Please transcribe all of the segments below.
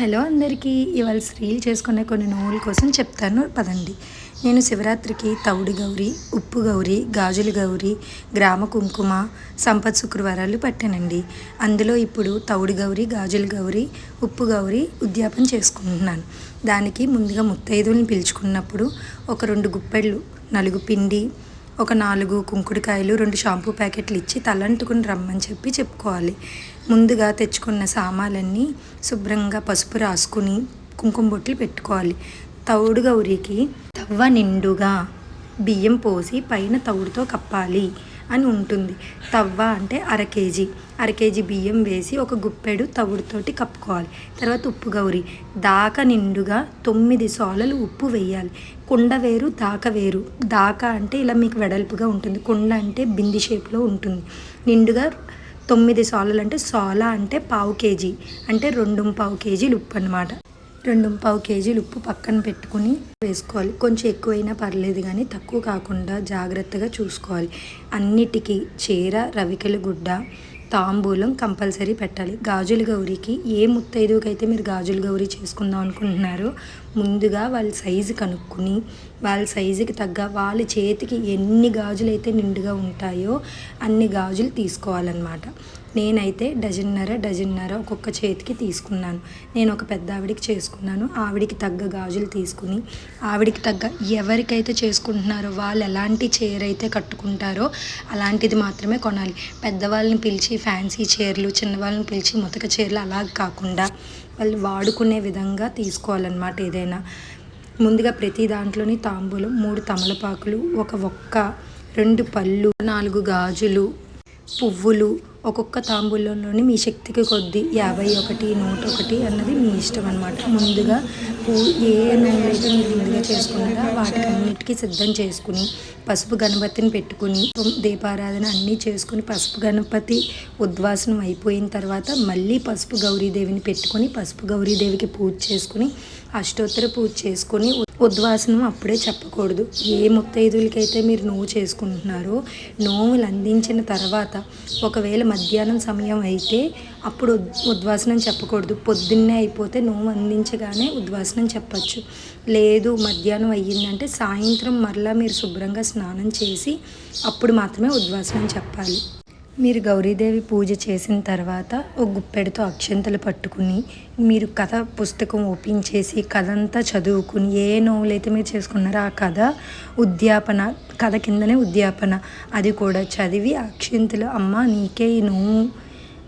Hello అందరికీ ఇవాళ స్త్రీలు చేసుకునే కొన్ని నోవుల కోసం చెప్తాను. పదండి. నేను శివరాత్రికి తౌడు గౌరి ఉప్పు గౌరి గాజుల గౌరి గ్రామ కుంకుమ సంపత్ శుక్రవారాలు పట్టానండి. అందులో ఇప్పుడు తౌడు గౌరి గాజుల గౌరి ఉప్పు గౌరి ఉద్యాపన చేసుకుంటున్నాను. దానికి ముందుగా ముత్తైదువుని పిలుచుకున్నప్పుడు ఒక రెండు గుప్పెళ్ళు నలుగు పిండి ఒక నాలుగు కుంకుడుకాయలు రెండు షాంపూ ప్యాకెట్లు ఇచ్చి తలంటుకుని రమ్మని చెప్పి చెప్పుకోవాలి. ముందుగా తెచ్చుకున్న సామాన్లన్నీ శుభ్రంగా పసుపు రాసుకుని కుంకుమ బొట్లు పెట్టుకోవాలి. తౌడు గౌరికి తవ్వ నిండుగా బియ్యం పోసి పైన తౌడుతో కప్పాలి అని ఉంటుంది. తవ్వ అంటే అర కేజీ. అర కేజీ బియ్యం వేసి ఒక గుప్పెడు తవుడుతోటి కప్పుకోవాలి. తర్వాత ఉప్పు గౌరి. దాక నిండుగా తొమ్మిది సోలలు ఉప్పు వేయాలి. కుండ వేరు దాక వేరు. దాక అంటే ఇలా మీకు వెడల్పుగా ఉంటుంది. కుండ అంటే బింది షేప్లో ఉంటుంది. నిండుగా తొమ్మిది సోలలు అంటే సోలా అంటే పావు కేజీ. అంటే రెండు పావు కేజీలు ఉప్పు అనమాట రెండు పావు కేజీలు ఉప్పు పక్కన పెట్టుకుని వేసుకోవాలి. కొంచెం ఎక్కువైనా పర్లేదు కానీ తక్కువ కాకుండా జాగ్రత్తగా చూసుకోవాలి. అన్నిటికీ చీర రవికెల గుడ్డ తాంబూలం కంపల్సరీ పెట్టాలి. గాజుల గౌరికి ఏ ముత్తైదుకైతే మీరు గాజుల గౌరీ చేసుకుందాం అనుకుంటున్నారో ముందుగా వాళ్ళ సైజు కనుక్కుని వాళ్ళ సైజుకి తగ్గ వాళ్ళ చేతికి ఎన్ని గాజులు అయితే నిండుగా ఉంటాయో అన్ని గాజులు తీసుకోవాలన్నమాట. నేనైతే డజన్నర డజన్నర ఒక్కొక్క చేతికి తీసుకున్నాను. నేను ఒక పెద్ద ఆవిడికి చేసుకున్నాను. ఆవిడికి తగ్గ గాజులు తీసుకుని ఆవిడికి తగ్గ ఎవరికైతే చేసుకుంటున్నారో వాళ్ళు ఎలాంటి చీర అయితే కట్టుకుంటారో అలాంటిది మాత్రమే కొనాలి. పెద్దవాళ్ళని పిలిచి ఫ్యాన్సీ చీరలు చిన్నవాళ్ళని పిలిచి ముతక చీరలు అలా కాకుండా వాళ్ళు వాడుకునే విధంగా తీసుకోవాలన్నమాట ఏదైనా. ముందుగా ప్రతి దాంట్లోని తాంబూలం మూడు తమలపాకులు ఒక ఒక్క రెండు పళ్ళు నాలుగు గాజులు పువ్వులు ఒక్కొక్క తాంబూలంలోని మీ శక్తికి కొద్ది యాభై ఒకటి నూట ఒకటి అన్నది మీ ఇష్టం అనమాట ముందుగా పూ ఏ నూనెలైతే మీరు ముందుగా చేసుకున్నారో వాటికన్నిటికీ సిద్ధం చేసుకుని పసుపు గణపతిని పెట్టుకుని దీపారాధన అన్నీ చేసుకుని పసుపు గణపతి ఉద్వాసనం అయిపోయిన తర్వాత మళ్ళీ పసుపు గౌరీదేవిని పెట్టుకొని పసుపు గౌరీదేవికి పూజ చేసుకుని అష్టోత్తర పూజ చేసుకొని ఉద్వాసనం అప్పుడే చెప్పకూడదు. ఏ ముత్తైదులకైతే మీరు నోవు చేసుకుంటున్నారో నోవులు అందించిన తర్వాత ఒకవేళ మధ్యాహ్నం సమయం అయితే అప్పుడు ఉద్వాసనం చెప్పకూడదు. పొద్దున్నే అయిపోతే నోవు అందించగానే ఉద్వాసనం చెప్పచ్చు. లేదు మధ్యాహ్నం అయ్యిందంటే సాయంత్రం మరలా మీరు శుభ్రంగా స్నానం చేసి అప్పుడు మాత్రమే ఉద్వాసనం చెప్పాలి. మీరు గౌరీదేవి పూజ చేసిన తర్వాత ఒక గుప్పెడుతో అక్షంతలు పట్టుకుని మీరు కథ పుస్తకం ఓపెన్ చేసి కథ అంతా చదువుకుని ఏ నోవులైతే మీరు చేసుకున్నారో ఆ కథ ఉద్యాపన కథ కిందనే ఉద్యాపన. అది కూడా చదివి అక్షంతలు అమ్మ నీకే ఈ నోవు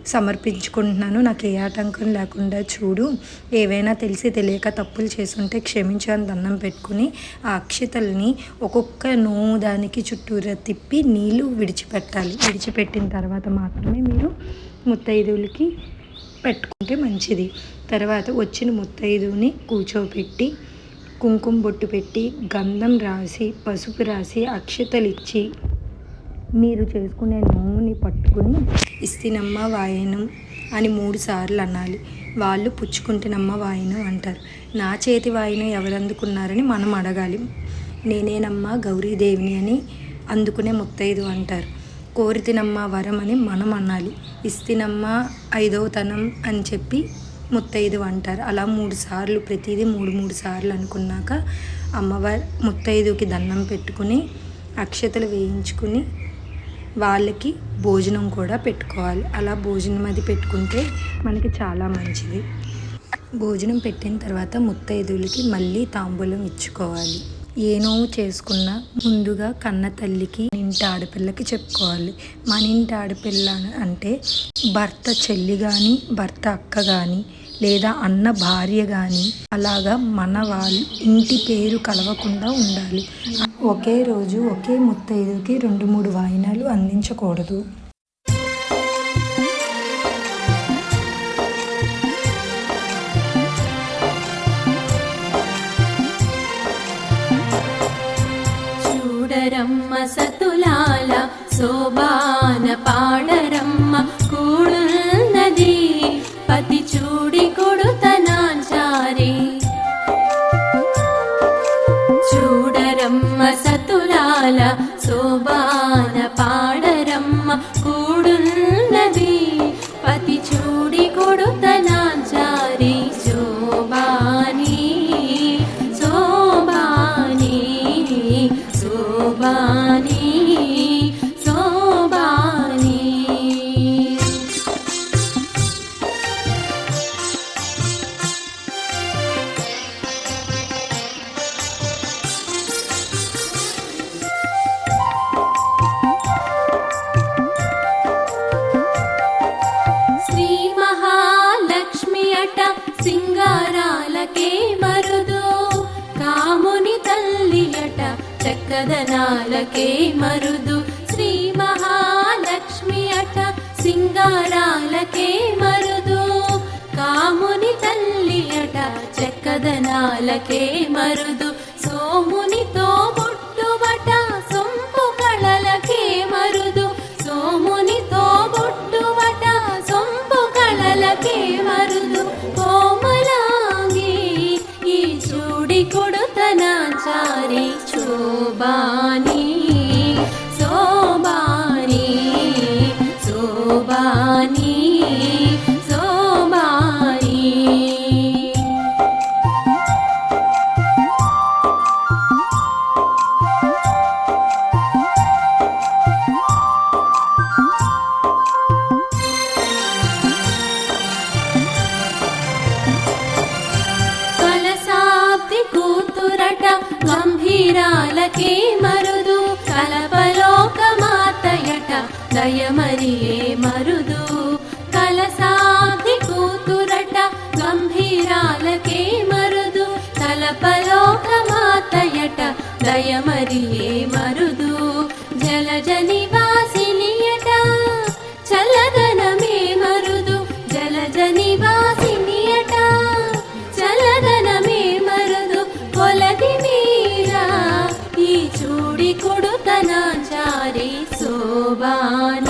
సమర్పించుకుంటున్నాను. నాకు ఏ ఆటంకం లేకుండా చూడు. ఏవైనా తెలిసి తెలియక తప్పులు చేసుంటే క్షమించని దండం పెట్టుకుని ఆ అక్షతల్ని ఒక్కొక్క నోము దానికి చుట్టూరా తిప్పి నీళ్ళు విడిచిపెట్టాలి. విడిచిపెట్టిన తర్వాత మాత్రమే మీరు ముత్తైదువులకి పెట్టుకుంటే మంచిది. తర్వాత వచ్చిన ముత్తైదువుని కూర్చోపెట్టి కుంకుమ బొట్టు పెట్టి గంధం రాసి పసుపు రాసి అక్షతలు ఇచ్చి మీరు చేసుకునే నోముని పట్టుకుని ఇస్తినమ్మ వాయనం అని మూడు సార్లు అనాలి. వాళ్ళు పుచ్చుకుంటేనమ్మ వాయనం అంటారు. నా చేతి వాయనం ఎవరు అందుకున్నారని మనం అడగాలి. నేనేనమ్మా గౌరీదేవిని అని అందుకునే ముత్తైదు అంటారు. కోరితినమ్మ వరం అని మనం అనాలి. ఇస్తినమ్మ ఐదవతనం అని చెప్పి ముత్తైదు అంటారు. అలా మూడు సార్లు ప్రతిదీ మూడు మూడు సార్లు అనుకున్నాక అమ్మవారి ముత్తైదుకి దండం పెట్టుకుని అక్షతలు వేయించుకుని వాళ్ళకి భోజనం కూడా పెట్టుకోవాలి. అలా భోజనం అది పెట్టుకుంటే మనకి చాలా మంచిది. భోజనం పెట్టిన తర్వాత ముత్తైదులకి మళ్ళీ తాంబూలం ఇచ్చుకోవాలి. ఏ నోవు చేసుకున్న ముందుగా కన్న తల్లికి ఇంటి ఆడపిల్లకి చెప్పుకోవాలి. మన ఇంటి ఆడపిల్ల అంటే భర్త చెల్లి కానీ భర్త అక్క కానీ లేదా అన్న భార్య కానీ అలాగా మన వాళ్ళు ఇంటి పేరు కలవకుండా ఉండాలి. ఒకే రోజు ఒకే ముత్తైదుకి రెండు మూడు వాయినాలు అందించకూడదు. చూడరమ్మ సతులాల శోభాన పాడ కూడున్నది పతి చూ కదనాలకే మరుదు. శ్రీ మహాలక్ష్మి అట సింగారాలకే మరుదు. కాముని తల్లి అట చక్కదనాలకే మరుదు. సోముని కూతురట గంభీరాలకే మరుదు. కలపలోక మాతయట దయమరియే మరుదు. కలసాధి కూతురట గంభీరాలకే మరుదు. కలపలోక మాతయట దయమరియే మరుదు. ఈ